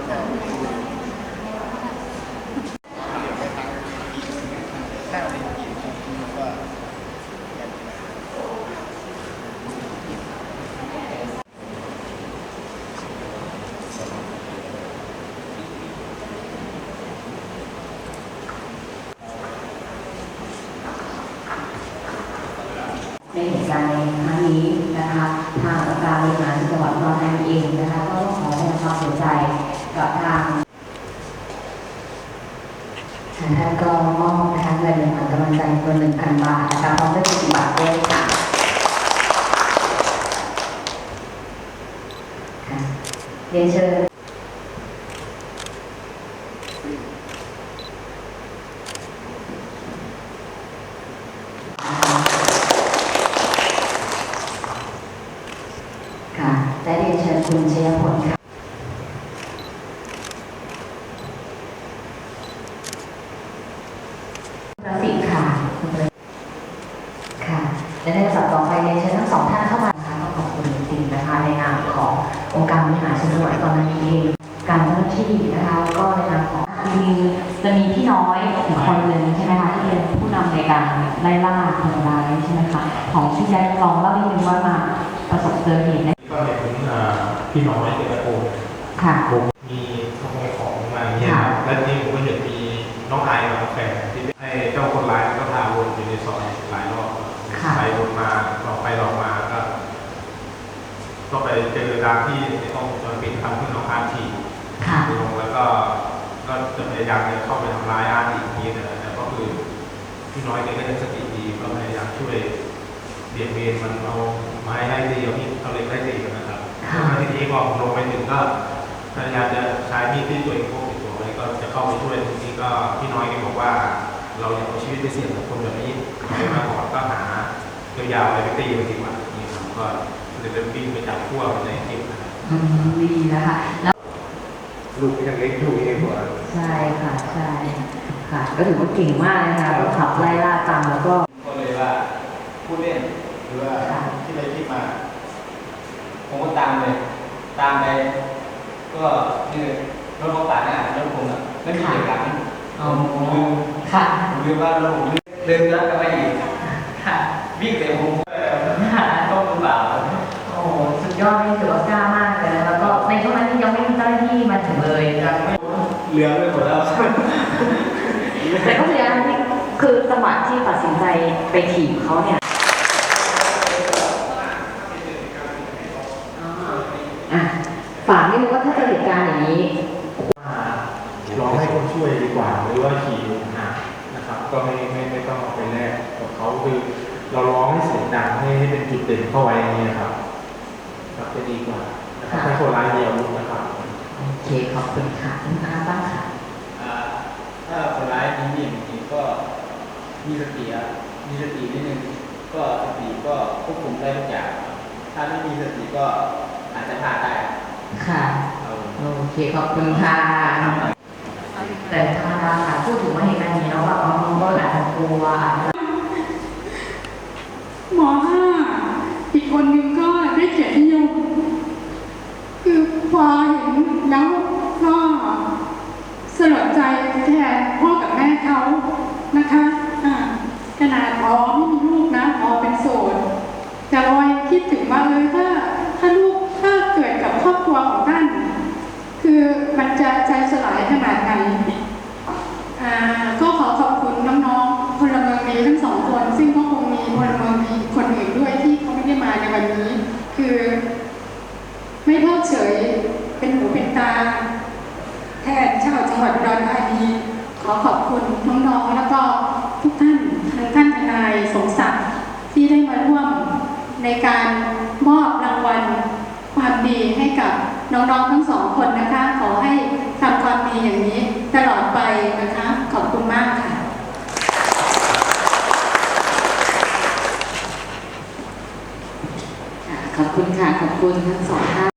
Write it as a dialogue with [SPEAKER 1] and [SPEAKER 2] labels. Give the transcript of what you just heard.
[SPEAKER 1] ในเหตุการณ์ในครั้งนี้นะคะทางองค์การบริหารจังหวัดนนทบุรีเองนะคะก็ ท่า
[SPEAKER 2] นก็มอบนะคะเงินหนึ่งพันกำลังใจตัวหนึ่งพันบาทนะคะพร้อมด้วยสิบบาทด้วยค่ะค่ะเรียนเชิญค่ะและเรียนเชิญคุณชยพลค่ะ ประสิทธิ์ค่ะคุณประค่ะและในลำดับต่อไปเรียนเชิญทั้งสองท่านเข้ามานะคะต้องขอบคุณจริงๆนะคะในนามขององค์การบริหารส่วนจังหวัดอุดรธานีเองการเจ้าหน้าที่นะคะแล้วก็ในนามของจริงๆจะมีพี่น้อยอีกคนหนึ่งใช่ไหมคะที่เป็นผู้นำในการไล่ล่าคนร้ายใช่ไหมคะของพี่แจ๊คลองเล่านิดนึงว่ามาประสบเจอเหตุใน
[SPEAKER 3] ก็เห็นอ่าพี่น้อยเด็กตะโกน
[SPEAKER 2] ค่ะ
[SPEAKER 3] มาหลอกไปหลอกมาก็ก็ไปเจอตามที่ในห้องวงจรปิดทำขึ้นน้องอาร์ตที
[SPEAKER 2] ค่ะ
[SPEAKER 3] ลงแล้วก็ก็จะพยายามจะเข้าไปทำร้ายอาร์ตอีกทีนึงแต่ก็คือพี่น้อยแกก็ยังสติดีก็พยายามช่วยเบี่ยงเบนมันเอาไม้ไล่ตีเอาที่เอาเหล็กไล่ตีกันนะครับ
[SPEAKER 2] ค่ะ
[SPEAKER 3] แล้วทีนี้พอผมลงไปถึงก็พยายามจะใช้มีดที่ตัวเองพกติดตัวไว้ก็จะเข้าไปช่วยทีนี้ก็พี่น้อยแกบอกว่า เราอย่าเอาชีวิตไปเสี่ยงกับคนแบบนี้ไปมาก่อนก็หาเยียวยาอะไรไปตีมันดีกว่านี่ครับก็เลยเป็นวิ่งไปจับพวกในคลิปนะครับ
[SPEAKER 2] อืมดีนะคะแล้ว
[SPEAKER 3] ลูกยังเล็กอยู่เองกว่า
[SPEAKER 2] ใช่ค่ะใช่ค่ะก็ถือว่าเก่งมากเลยนะคะก็ขับไล่ล่าตามแล้วก็
[SPEAKER 4] ก็เลยว่าพูดเล่นหรือว่า
[SPEAKER 2] ค่ะ
[SPEAKER 4] ที่ไปคิดมา ผมก็ตามเลย ตามไปก็คือรถเขาปาดหน้ารถผมอะไม่มีเหตุการณ์
[SPEAKER 2] อ๋อ
[SPEAKER 4] ผมลืม
[SPEAKER 2] ค่ะ
[SPEAKER 4] ผมลืมว่ารถผมลืมเดินย้อนกลับมาอีก
[SPEAKER 2] ค่ะ
[SPEAKER 4] วิ่งเตะผมก็มือเปล่า
[SPEAKER 2] โอ้โหสุดยอดนี่ถือว่ากล้ามากเลยนะแล้วก็ในช่วงนั้นยังไม่มีเจ้าหน้าที่มาถึงเลย
[SPEAKER 4] ยังไม่เหลือไปหมดแล้ว
[SPEAKER 2] แต่ก็เสียที่คือจังหวะที่ตัดสินใจไปถีบเขาเนี่ยอ๋ออะฝากนิดนึงว่าถ้าเจอเหตุการณ์อย่างนี้
[SPEAKER 3] ร้องให้คนช่วยดีกว่าหรือว่าขี่หานะครับ ก็ไม่ไม่ไม่ต้องเอาไปแลกกับเขาคือ เราร้องให้เสียงดังให้ให้เป็นจุดเด่นเข้าไว้อย่างนี้ยครับครับจะดีกว่านะครับถ้าคนร้ายมีอาวุธนะครับ
[SPEAKER 2] โอเคขอบคุณค่ะคุณอาบ้างค่ะ
[SPEAKER 4] อ่าถ้าคนร้ายมีมีดจริงๆก็มีสติอะมีสตินิดนึงก็สติก็ควบคุมได้ทุกอย่างถ้าไม่มีสติก็อาจจะพลาดได้
[SPEAKER 2] ค่ะ
[SPEAKER 4] เอา
[SPEAKER 2] โอเคขอบคุณค่ะแต่ธรรมดาค่ะพูดถึงว่าเหตุการณ์นี้เนาะว่าน้องๆก็อาจจะกลัวอาจจะ
[SPEAKER 5] หมอห้าอีกคนนึงก็ได้เกียรตินิยมคือพอเห็นแล้วก็สลดใจแทนพ่อกับแม่เขานะคะอ่าขนาดอ๋อไม่มีลูกนะอ๋อเป็นโสดแต่ลอยคิดถึงว่าเออถ้าถ้าลูกถ้าเกิดกับครอบครัวของท่าน คือมันจะใจสลายขนาดไหน อ่าก็ขอขอบคุณน้องๆพลเมืองดีทั้งสองคน ซึ่งก็คงมีพลเมืองดีคนอื่นด้วยที่เขาไม่ได้มาใน วันนี้คือ ไม่เพิกเฉยเป็นหูเป็นตา แทนชาวจังหวัดอุดรธานีขอขอบคุณน้องๆแล้วก็ทุกท่านทั้งท่านทนายสมศักดิ์ที่ได้มาร่วมในการมอบรางวัลความดีให้กับน้องๆทั้งสองคนนะคะ ขอให้ทำความดีอย่างนี้ตลอดไปนะคะ ขอบคุณมากค่ะ
[SPEAKER 2] ขอบคุณ ค่ะ ขอบคุณทั้งสองท่าน